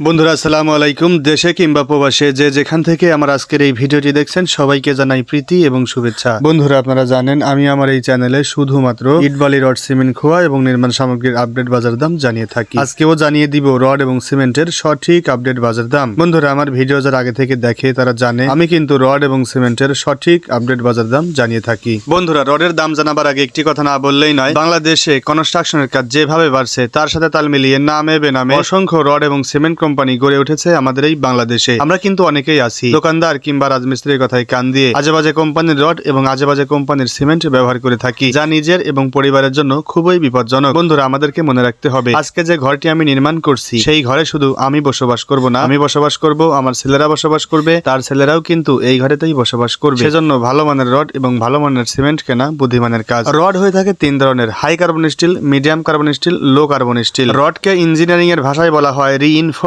বন্ধুরা, আসসালামু আলাইকুম। দেশে কিংবা প্রবাসে যে যেখান থেকে আমার আজকের এই ভিডিওটি দেখছেন, সবাইকে জানাই প্রীতি এবং শুভেচ্ছা। বন্ধুরা, আপনারা জানেন, আমি আমার এই চ্যানেলে শুধুমাত্র ইট বালি রড, সিমেন্ট, খোয়া এবং নির্মাণ সামগ্রীর আপডেট বাজার দাম জানিয়ে থাকি। আজকেও জানিয়ে দিব রড এবং সিমেন্টের সঠিক আপডেট বাজার দাম। বন্ধুরা, আমার ভিডিও যারা আগে থেকে দেখে, তারা জানে, আমি কিন্তু রড এবং সিমেন্টের সঠিক আপডেট বাজার দাম জানিয়ে থাকি। বন্ধুরা, রডের দাম জানাবার আগে একটি কথা না বললেই নয়, বাংলাদেশে কনস্ট্রাকশনের কাজ যেভাবে বাড়ছে, তার সাথে তাল মিলিয়ে নামে বেনামে অসংখ্য রড এবং সিমেন্ট কোম্পানি গড়ে উঠেছে আমাদের এই বাংলাদেশে। আমরা কিন্তু অনেকেই আছি। দোকানদার কিংবা রাজমিস্ত্রির কথায় কান দিয়ে আজেবাজে কোম্পানির রড এবং আজেবাজে কোম্পানির সিমেন্ট ব্যবহার করে থাকি, যা নিজের এবং পরিবারের জন্য খুবই বিপজ্জনক। বন্ধুরা, আমাদেরকে মনে রাখতে হবে, আজকে যে ঘরটি আমি নির্মাণ করছি, সেই ঘরে শুধু আমি বসবাস করব না। আমি বসবাস করব, আমার ছেলেরা বসবাস করবে, তার ছেলেরাও কিন্তু এই ঘরেতেই বসবাস করবে। সেজন্য ভালো মানের রড এবং ভালো মানের সিমেন্ট কেনা বুদ্ধিমানের কাজ। রড হয়ে থাকে তিন ধরনের high carbon steel medium carbon steel low carbon steel রডকে engineering এর ভাষায় বলা হয়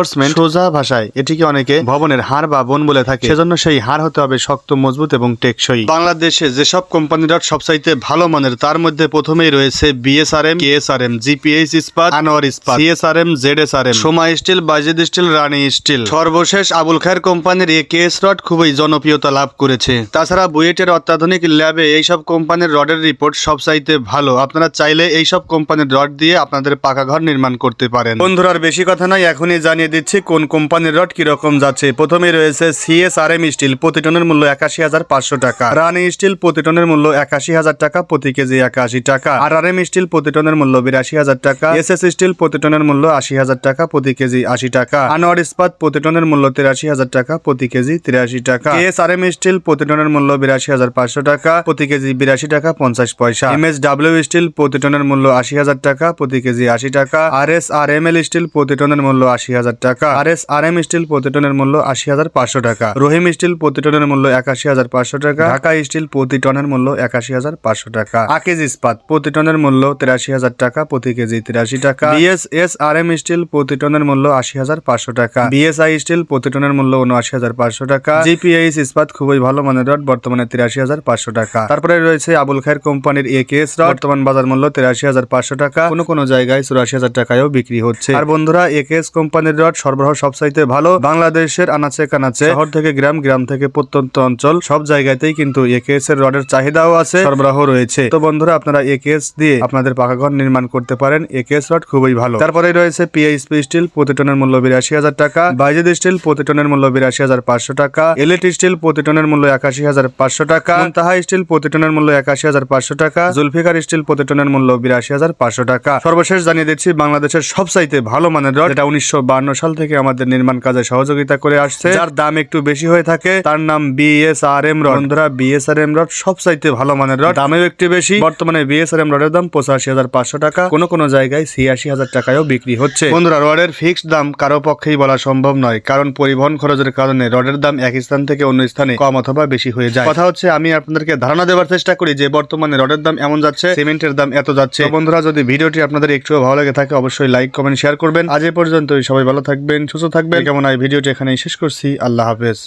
রিইনফোর্সমেন্ট সোজা ভাষায় এটিকে অনেকে ভবনের হাড় বা বোন বলে থাকে। সেজন্য সেই হাড় হতে হবে শক্ত মজবুত এবং টেকসই। বাংলাদেশে যেসব কোম্পানির রড সবচাইতে ভালো মানের তার মধ্যে প্রথমেই রয়েছে BSRM KSRM GPH Ispat Anwar Ispat CSRM ZSRM Soma steel Bajid steel Rani steel. সর্বশেষ আবুল খায়ের কোম্পানির এ কেএস রড খুবই জনপ্রিয়তা লাভ করেছে। তাছাড়া বুয়েটের অত্যাধুনিক ল্যাবে এইসব কোম্পানির রডের রিপোর্ট সবচাইতে ভালো। আপনারা চাইলে এইসব কোম্পানির রড দিয়ে আপনাদের পাকা ঘর নির্মাণ করতে পারেন। বন্ধুরা আর বেশি কথা নয় এখনই জানিয়ে দিচ্ছি, কোন কোম্পানির রড কীরকম যাচ্ছে? প্রথমে রয়েছে সিএসআরএম স্টিল, প্রতি টনের মূল্য একাশি হাজার পাঁচশো টাকা। রানি স্টিল, প্রতি টনের মূল্য একাশি হাজার টাকা, প্রতি কেজি একাশি টাকা। আর আর এম স্টিল, প্রতি টনের মূল্য বিরাশি হাজার টাকা। এস এস স্টিল, প্রতি টনের মূল্য আশি হাজার টাকা, প্রতি কেজি আশি টাকা। আনোয়ার ইস্পাত, প্রতি টনের মূল্য তিরাশি হাজার টাকা, প্রতি কেজি তিরাশি টাকা। এস আর এম স্টিল, প্রতি টনের মূল্য বিরাশি হাজার পাঁচশো টাকা, প্রতি কেজি বিরাশি টাকা, পঞ্চাশ পয়সা। এম এস ডাব্লিউ স্টিল, প্রতি টনের মূল্য আশি হাজার টাকা, প্রতি কেজি আশি টাকা। R S R M L steel, প্রতি টনের মূল্য আশি হাজার টাকা। R S, R M steel প্রতি টনের মূল্য আশি হাজার পাঁচশো টাকা। রহিম স্টিল প্রতি টনের মূল্য একাশি হাজার পাঁচশো টাকা। ঢাকা স্টিল প্রতি টনের মূল্য একাশি হাজার পাঁচশো টাকা। আকেজ ইস্পাত প্রতি টনের মূল্য তিরাশি হাজার টাকা, প্রতি কেজি তিরাশি টাকা। BS S R M steel প্রতি টনের মূল্য আশি হাজার পাঁচশো টাকা। বিএসআই স্টিল প্রতি টনের মূল্য উনআশি হাজার পাঁচশো টাকা। জিপিএইচ ইস্পাত খুবই ভালো মানের রড, বর্তমানে তিরাশি হাজার পাঁচশো টাকা। তারপরে রয়েছে আবুল খায়ের কোম্পানির এ কেস রড, বর্তমান বাজার মূল্য তিরাশি হাজার পাঁচশো টাকা। কোনো কোনো জায়গায় চুরাশি হাজার টাকায়ও বিক্রি হচ্ছে। আর বন্ধুরা, এ কেস কোম্পানির রড সরবরাহ সবসাইতে ভালো। বাংলাদেশের আনাচে কানাচে শহর থেকে গ্রাম গ্রাম থেকে প্রত্যন্ত অঞ্চল, সব জায়গাতেই কিন্তু একেএস এর রডের চাহিদাও আছে, সরবরাহ রয়েছে। তো বন্ধুরা, আপনারা একেএস দিয়ে আপনাদের পাকা ঘর নির্মাণ করতে পারেন। একেএস রড খুবই ভালো। তারপরে রয়েছে পিএইচপি স্টিল, প্রতি টনের মূল্য বিরাশি হাজার টাকা। বাইজেদ স্টিল, প্রতি টনের মূল্য বিরাশি হাজার পাঁচশো টাকা। এলএট স্টিল, প্রতি টনের মূল্য একাশি হাজার পাঁচশো টাকা। তাহা স্টিল, প্রতি টনের মূল্য একাশি হাজার পাঁচশো টাকা। জুলফিকার স্টিল, প্রতি টনের মূল্য বিরাশি হাজার পাঁচশো টাকা। সর্বশেষ জানিয়ে দিচ্ছি, বাংলাদেশের সব সবচাইতে ভালো মানের রড, এটা উনিশশো বান্ন সাল থেকে আমাদের নির্মাণ কাজে সহযোগিতা করে আসছে। যার দাম একটু বেশি হয়ে থাকে, তার নাম বিএসআরএম রড বন্ধুরা বিএসআরএম রড সবচাইতে ভালো মানের রড দামেও একটু বেশি। বর্তমানে বিএসআরএম রডের দাম পঁচাশি হাজার পাঁচশো টাকা। কোনো কোনো জায়গায় ছিয়াশি হাজার টাকায়ও বিক্রি হচ্ছে। বন্ধুরা রডের ফিক্সড দাম কারও পক্ষেই বলা সম্ভব নয়, কারণ পরিবহন খরচের কারণে রডের দাম এক স্থান থেকে অন্য স্থানে কম অথবা বেশি হয়ে যায়। কথা হচ্ছে, আমি আপনাদেরকে ধারণা দেওয়ার চেষ্টা করি যে, বর্তমানে রডের দাম এমন যাচ্ছে, সিমেন্টের দাম এত যাচ্ছে। বন্ধুরা, যদি ভিডিওটি আপনাদের একটু ভালো লাগে থাকে, অবশ্যই লাইক কমেন্ট শেয়ার করবেন। আজ এ পর্যন্তই, সবাই ভালো থাকবেন সুস্থ থাকবেন। কেমন এই ভিডিওটি এখানেই শেষ করছি। আল্লাহ হাফেজ।